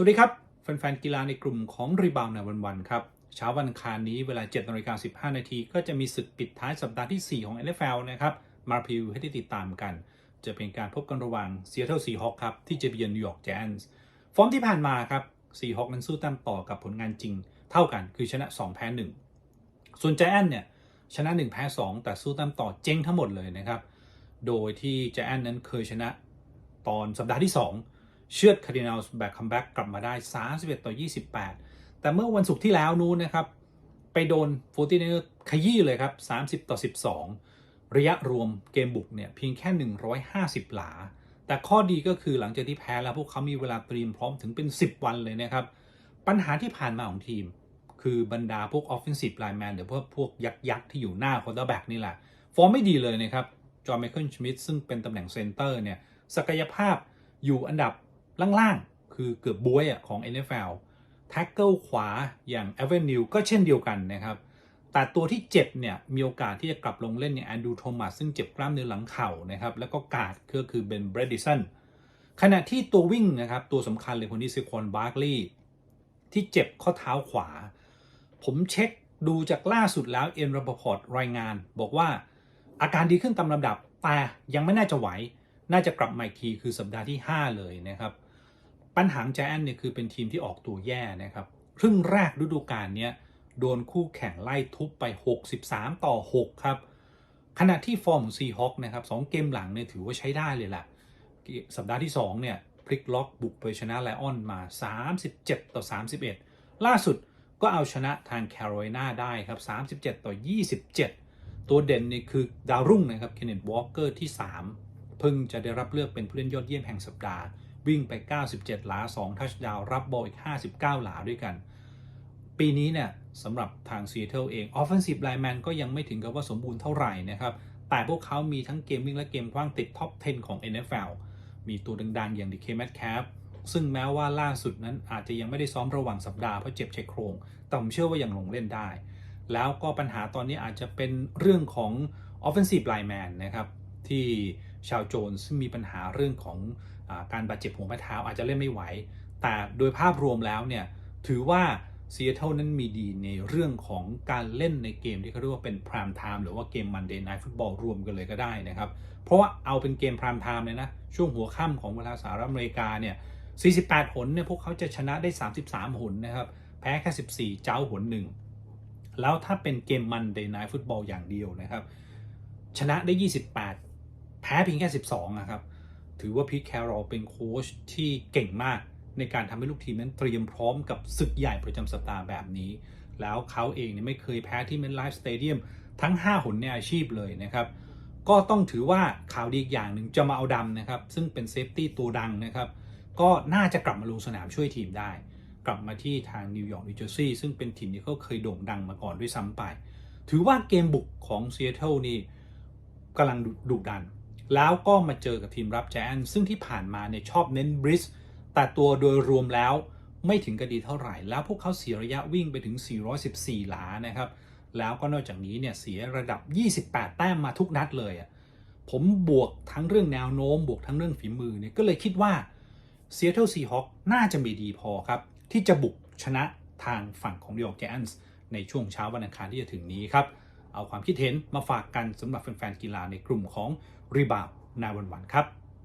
สวัสดีครับ แฟนๆกีฬาในกลุ่มของรีบาวในวันๆครับ เช้าวันคารนี้เวลา7นาฬิกา15 นาทีก็จะมีศึกปิดท้ายสัปดาห์ที่ 4 ของ NFL นะครับ มาพิวให้ได้ติดตามกัน จะเป็นการพบกันระหว่าง Seattle Seahawks ครับ ที่จะเยือน New York Giants ฟอร์มที่ผ่านมาครับ Seahawks นั้นสู้ต้มต่อกับผลงานจริง เท่ากันคือชนะ 2 แพ้ 1 ส่วน Giants เนี่ยชนะ 1 แพ้ 2 แต่สู้ต้มต่อเจ๊งทั้งหมดเลยนะครับโดยที่ Giants นั้นเคยชนะตอนสัปดาห์ที่ 2 เชือดคาร์ดินัลส์แบ็กคัมแบ็กกลับมาได้ 31 ต่อ 28 แต่เมื่อวันศุกร์ที่แล้วนู้นนะครับ ไปโดนฟร์ติเนอร์ขยี้เลยครับ 30 ต่อ 12 ระยะรวมเกมบุกเนี่ยเพียงแค่ 150 หลา แต่ข้อดีก็คือหลังจากที่แพ้แล้วพวกเขามีเวลาเตรียมพร้อมถึงเป็น 10 วันเลยนะครับ ปัญหาที่ผ่านมาของทีม คือบรรดาพวก offensive lineman หรือพวกพวกยักษ์ยักษ์ที่อยู่หน้า quarterback นี่แหละ ฟอร์มไม่ดีเลยนะครับจอห์นไมเคิลชมิดซึ่งเป็นตำแหน่งเซนเตอร์เนี่ยศักยภาพอยู่อันดับ ล่างๆ คือเกือบบวยอะของ NFL แท็กเกิลขวาอย่าง a v e n u e ก็เช่นเดียวกันนะครับ แต่ตัวที่เจ็บเนี่ย มีโอกาสที่จะกลับลงเล่นอย่างแอนดูโทมัสซึ่งเจ็บกล้ามเนื้อหลังเข่านะครับ แล้วก็กาดก็คือเบนเบรดิสันขณะที่ตัววิ่งนะครับ ตัวสำคัญเลยคนที่ซิคอนบาร์กลีย์ที่เจ็บข้อเท้าขวา ผมเช็คดูจากล่าสุดแล้วเอ็นรปพอร์ตรายงาน บอกว่าอาการดีขึ้นตามลำดับแต่ยังไม่น่าจะไหว น่าจะกลับมาอีกทีคือสัปดาห์ที่ 5 เลยนะครับ ปัญหาแจแอนเนี่ยคือเป็นทีมที่ออกตัวแย่นะครับครึ่งแรกฤดูกาลเนี้ยโดนคู่แข่งไล่ทุบไป 63 ต่อ 6 ครับ ขณะที่ฟอร์มของซีฮอคนะครับสองเกมหลังเนี่ยถือว่าใช้ได้เลยแหละสัปดาห์ที่ 2 เนี่ยพลิกล็อกบุกไปชนะไลออนมา 37 ต่อ 31 ล่าสุดก็เอาชนะทางแคโรไลนาได้ครับ 37 ต่อ 27 ตัวเด่นนี่คือดาวรุ่งนะครับเคนเนตวอลเกอร์ที่ 3 เพิ่งจะได้รับเลือกเป็นผู้เล่นยอดเยี่ยมแห่งสัปดาห์ วิ่งไป 97 หลา 2 ทัชดาวรับบอลอีก 59 หลาด้วยกัน ปีนี้เนี่ยสำหรับทางซีเทลเอง Offensive Lineman ก็ยังไม่ถึงกับว่าสมบูรณ์เท่าไหร่นะครับ แต่พวกเขามีทั้งเกมวิ่งและเกมคว้างติดท็อป 10 ของ NFL มีตัวดังๆ อย่างดิเคแมทแคปซึ่งแม้ว่าล่าสุดนั้นอาจจะยังไม่ได้ซ้อมระหว่างสัปดาห์เพราะเจ็บชายโครง แต่ผมเชื่อว่ายังลงเล่นได้ แล้วก็ปัญหาตอนนี้อาจจะเป็นเรื่องของ Offensive Lineman นะครับ ที่ ชาวโจนซึ่งมีปัญหาเรื่องของอการบาดเจ็บหัวแม่เท้าอาจจะเล่นไม่ไหว แต่โดยภาพรวมแล้วเนี่ยถือว่าซีแอตเทิลนั้นมีดีในเรื่องของการเล่นในเกมที่เขาเรียกว่าเป็นพรามไทม์หรือว่าเกมมันเดย์ไนท์ฟุตบอลรวมกันเลยก็ได้นะครับ เพราะว่าเอาเป็นเกมพรามไทม์เลยนะ ช่วงหัวค่ำของเวลาสหรัฐอเมริกาเนี่ย 48 หนเนี่ยพวกเขาจะชนะได้ 33 หนนะครับ แพ้แค่ 14 เจ้าหนหนึ่ง แล้วถ้าเป็นเกมมันเดย์ไนท์ฟุตบอลอย่างเดียวนะครับ ชนะได้ 28 พ้เพียงแค่ 12นะครับ ถือว่าพีทแคโรลเป็นโค้ชที่เก่งมากในการทำให้ลูกทีมนั้นเตรียมพร้อมกับศึกใหญ่ประจำสัปดาห์แบบนี้ แล้วเขาเองเนี่ยไม่เคยแพ้ที่เมนไลฟ์สเตเดียมทั้ง 5 หนในอาชีพเลยนะครับ ก็ต้องถือว่าข่าวดีอีกอย่างหนึ่งจะมาเอาดำนะครับ ซึ่งเป็นเซฟตี้ตัวดังนะครับ ก็น่าจะกลับมาลงสนามช่วยทีมได้ กลับมาที่ทางนิวยอร์กนิวเจอร์ซีย์ซึ่งเป็นทีมที่เขาเคยโด่งดังมาก่อนด้วยซ้ำไป ถือว่าเกมบุกของซีแอตเทิลนี่กำลังดุดัน แล้วก็มาเจอกับทีมรับแจนซึ่งที่ผ่านมาเนี่ยชอบเน้นบริสแต่ตัวโดยรวมแล้วไม่ถึงกระดีเท่าไหร่ แล้วพวกเขาเสียระยะวิ่งไปถึง 414 หลานะครับ แล้วก็นอกจากนี้เนี่ยเสียระดับ 28 แต้มมาทุกนัดเลยอะผมบวกทั้งเรื่องแนวโน้ม บวกทั้งเรื่องฝีมือเนี่ยก็เลยคิดว่า Seattle Seahawks น่าจะมีดีพอครับ ที่จะบุกชนะทางฝั่งของ New York Giants ในช่วงเช้าวันอังคารที่จะถึงนี้ครับ เอาความคิดเห็นมาฝากกันสำหรับแฟนๆกีฬาในกลุ่มของรีบาวนาวันๆครับ